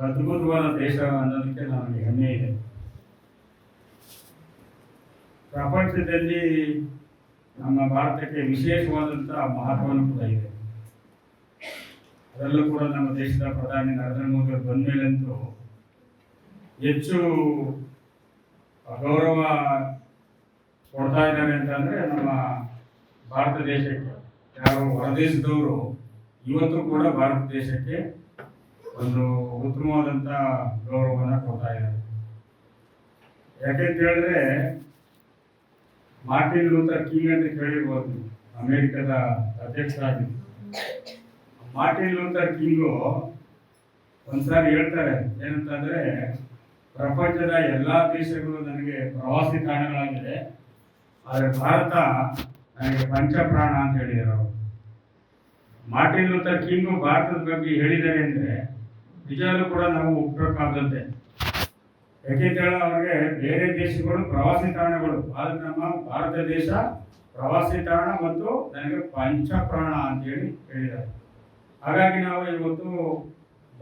ಅದ್ಭುತವಾದ ದೇಶ ಅನ್ನೋದಕ್ಕೆ ನಮಗೆ ಹೆಮ್ಮೆ ಇದೆ. ಪ್ರಪಂಚದಲ್ಲಿ ನಮ್ಮ ಭಾರತಕ್ಕೆ ವಿಶೇಷವಾದಂತಹ ಮಹತ್ವನೂ ಕೂಡ ಇದೆ. ಅದರಲ್ಲೂ ಕೂಡ ನಮ್ಮ ದೇಶದ ಪ್ರಧಾನಿ ನರೇಂದ್ರ ಮೋದಿ ಅವರು ಬಂದ ಹೆಚ್ಚು ಗೌರವ ಕೊಡ್ತಾ ಇದ್ದಾರೆ ಅಂತಂದರೆ ನಮ್ಮ ಭಾರತ ದೇಶಕ್ಕೆ, ಯಾರು ಹೊರದೇಶದವರು ಇವತ್ತು ಕೂಡ ಭಾರತ ದೇಶಕ್ಕೆ ಒಂದು ಉತ್ತಮವಾದಂಥ ಗೌರವವನ್ನು ಕೊಡ್ತಾ ಇದ್ದಾರೆ. ಯಾಕೆಂತ ಹೇಳಿದ್ರೆ, ಮಾರ್ಟಿನ್ ಲೂಥರ್ ಕಿಂಗ್ ಅಂತ ಕೇಳಿರ್ಬೋದು ಅಮೆರಿಕದ ಅಧ್ಯಕ್ಷರಾಗಿದ್ದು. ಮಾರ್ಟಿನ್ ಲೂಥರ್ ಕಿಂಗು ಒಂದ್ಸಾರಿ ಹೇಳ್ತಾರೆ, ಏನಂತಂದ್ರೆ, ಪ್ರಪಂಚದ ಎಲ್ಲಾ ದೇಶಗಳು ನನಗೆ ಪ್ರವಾಸಿ ತಾಣಗಳಾಗಿದೆ ಆದರೆ ಭಾರತ ನನಗೆ ಪಂಚಪ್ರಾಣ ಅಂತ ಹೇಳಿದರು ಮಾರ್ಟಿನ್ ಲೂಥರ್ ಕಿಂಗು ಭಾರತದ ಬಗ್ಗೆ ಹೇಳಿದ್ದಾರೆ ಅಂದ್ರೆ ನಿಜವಾಗ್ಲೂ ಕೂಡ ನಾವು ಹುಟ್ಟಬೇಕಾದಂತೆ. ಯಾಕೆಂತ ಹೇಳಿ ಅವ್ರಿಗೆ ಬೇರೆ ದೇಶಗಳು ಪ್ರವಾಸಿ ತಾಣಗಳು. ಆದ್ರೆ ನಮ್ಮ ಭಾರತ ದೇಶ ಪ್ರವಾಸಿ ತಾಣ ಮತ್ತು ನನಗೆ ಪಂಚಪ್ರಾಣ ಅಂತ ಹೇಳಿ ಹೇಳಿದ್ದಾರೆ. ಹಾಗಾಗಿ ನಾವು ಇವತ್ತು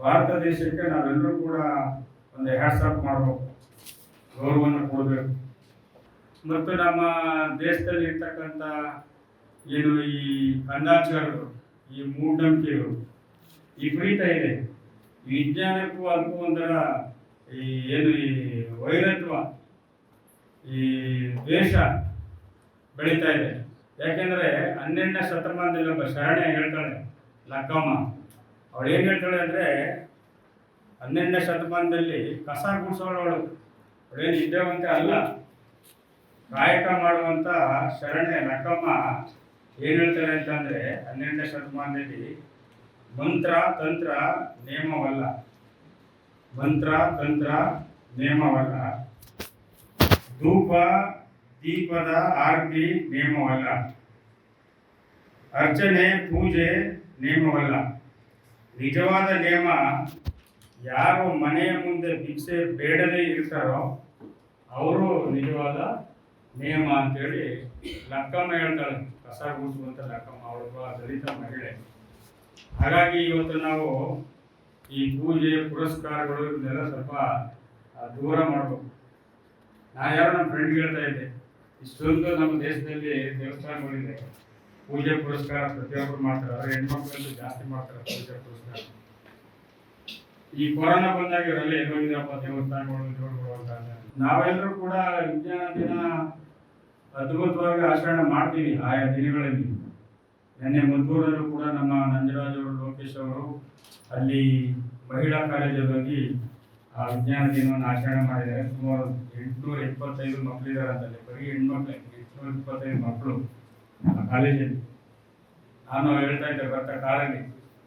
ಭಾರತ ದೇಶಕ್ಕೆ ನಾವೆಲ್ಲರೂ ಕೂಡ ಒಂದು ಹ್ಯಾಟ್ಸಾಪ್ ಮಾಡಬೇಕು. ಗೌರವವನ್ನು ಕೊಡಬೇಕು. ಮತ್ತು ನಮ್ಮ ದೇಶದಲ್ಲಿ ಇರ್ತಕ್ಕಂಥ ಏನು ಈ ಕಂದಾಚಾರಗಳು ಈ ಮೂಢನಂಬಿಕೆಗಳು ವಿಪರೀತ ಇದೆ. ಈ ವಿಜ್ಞಾನಕ್ಕೂ ಅದಕ್ಕೂ ಒಂಥರ ಈ ಏನು ಈ ವೈರತ್ವ, ಈ ದ್ವೇಷ ಬೆಳೀತಾ ಇದೆ. ಯಾಕೆಂದ್ರೆ ಹನ್ನೆರಡನೇ ಶತಮಾನದಲ್ಲಿ ಒಬ್ಬ ಶರಣೆ ಹೇಳ್ತಾಳೆ, ಲಕ್ಕಮ್ಮ. ಅವಳು ಏನು ಹೇಳ್ತಾಳೆ ಅಂದ್ರೆ, ಹನ್ನೆರಡನೇ ಶತಮಾನದಲ್ಲಿ ಕಸ ಗುಡಿಸೋಳು ಅವಳು. ಅವಳೇನು ವಿದ್ಯಾವಂತ ಅಲ್ಲ. ಕಾಯಕ ಮಾಡುವಂತ ಶರಣೆ ಲಕ್ಕಮ್ಮ ಏನು ಹೇಳ್ತಾಳೆ ಅಂತಂದರೆ, ಹನ್ನೆರಡನೇ ಶತಮಾನದಲ್ಲಿ ಮಂತ್ರ, ತಂತ್ರ, ನೇಮವಲ್ಲ. ಮಂತ್ರ, ತಂತ್ರ, ನೇಮವಲ್ಲ. ಧೂಪ, ದೀಪದ ಆರತಿ, ನೇಮವಲ್ಲ. ಅರ್ಚನೆ, ಪೂಜೆ, ನೇಮವಲ್ಲ. ನಿಜವಾದ ನೇಮ ಯಾರು ಮನೆಯ ಮುಂದೆ ಭಿಕ್ಷೆ ಬೇಡದೇ ಇರ್ತಾರೋ ಅವರು ನಿಜವಾದ ನೇಮ ಅಂತೇಳಿ ಲಕ್ಕಮ್ಮ ಹೇಳ್ತಾಳೆ. ಕಸ ಗುಡಿಸುವಂಥ ಲಕ್ಕಮ್ಮ, ಅವಳು ದಲಿತ ಮಹಿಳೆ. ಹಾಗಾಗಿ ಇವತ್ತು ನಾವು ಈ ಪೂಜೆ, ಪುರಸ್ಕಾರಗಳು ಇದನ್ನೆಲ್ಲ ಸ್ವಲ್ಪ ದೂರ ಮಾಡಬೇಕು. ನಾನು ಯಾರೋ ನಮ್ಮ ಫ್ರೆಂಡ್ ಹೇಳ್ತಾ ಇದ್ದೆ, ಇಷ್ಟೊಂದು ನಮ್ಮ ದೇಶದಲ್ಲಿ ದೇವಸ್ಥಾನಗಳಿದೆ. ಪೂಜೆ, ಪುರಸ್ಕಾರ ಪ್ರತಿಯೊಬ್ಬರು ಮಾಡ್ತಾರೆ. ಆದರೆ ಹೆಣ್ಮಕ್ಳಂತೂ ಜಾಸ್ತಿ ಮಾಡ್ತಾರೆ ಪೂಜೆ, ಪುರಸ್ಕಾರ. ಈ ಕೊರೋನಾ ಬಂದಾಗ ಇವರೆಲ್ಲ ಎಲ್ಲೋಗಿದ್ರಪ್ಪ ದೇವಸ್ಥಾನಗಳು, ದೇವರುಗಳು ಅಂತ ನಾವೆಲ್ಲರೂ ಕೂಡ ವಿಜ್ಞಾನ ದಿನ ಅದ್ಭುತವಾಗಿ ಆಚರಣೆ ಮಾಡ್ತೀವಿ ಆಯಾ ದಿನಗಳಲ್ಲಿ. ನಿನ್ನೆ ಮದ್ದೂರಲ್ಲೂ ಕೂಡ ನಮ್ಮ ನಂಜರಾಜ್ ಅವರು ಲೋಕೇಶ್ ಅವರು ಅಲ್ಲಿ ಮಹಿಳಾ ಕಾಲೇಜಲ್ಲಿ ಆ ವಿಜ್ಞಾನ ದಿನವನ್ನು ಆಚರಣೆ ಮಾಡಿದ್ದಾರೆ. ಸುಮಾರು ಎಂಟುನೂರ ಇಪ್ಪತ್ತೈದು ಮಕ್ಕಳಿದ್ದಾರೆ ಅಂತಲ್ಲಿ ಬರೀ ಹೆಣ್ಮಕ್ಳು, ಎಂಟುನೂರ ಇಪ್ಪತ್ತೈದು ಮಕ್ಕಳು ಆ ಕಾಲೇಜಲ್ಲಿ. ನಾನು ಹೇಳ್ತಾ ಇದ್ದೆ ಬರ್ತಾ ಕಾಲಲ್ಲಿ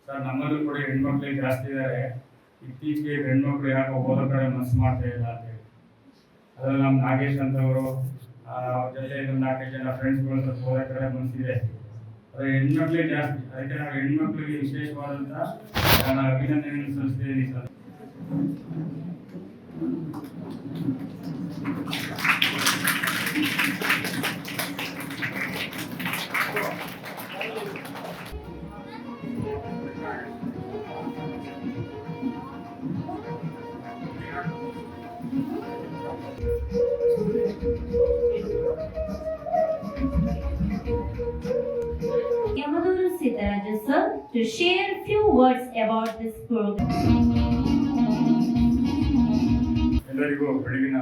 ಸರ್, ನಮ್ಮಲ್ಲೂ ಕೂಡ ಹೆಣ್ಮಕ್ಳಿಗೆ ಜಾಸ್ತಿ ಇದ್ದಾರೆ. ಇತ್ತೀಚೆಗೆ ಹೆಣ್ಮಕ್ಳು ಯಾಕೋ ಓದೋ ಕಡೆ ಮನಸ್ಸು ಮಾಡ್ತಾ ಇಲ್ಲ ಅಂತ ಹೇಳಿ. ಅದ್ರಲ್ಲಿ ನಮ್ಮ ನಾಗೇಶ್ ಅಂತವರು ಜೊತೆ ನಾಲ್ಕೈದು ಜನ ಫ್ರೆಂಡ್ಸ್ಗಳು ಸ್ವಲ್ಪ ಓದೋ ಕಡೆ ಮನಸ್ಸಿದೆ ಅದು ಹೆಣ್ಮಕ್ಳಿಗೆ ಜಾಸ್ತಿ ಅದಕ್ಕೆ ನಾವು ಹೆಣ್ಮಕ್ಳಿಗೆ ವಿಶೇಷವಾದಂಥ ನಾನು ಅಭಿನಂದನೆ ಸಲ್ಲಿಸ್ತೀನಿ sir Yamaduru Siddharanja sir to share few words about this program. ಎಲ್ಲರಿಗೂ ಬೆಳಗಿನ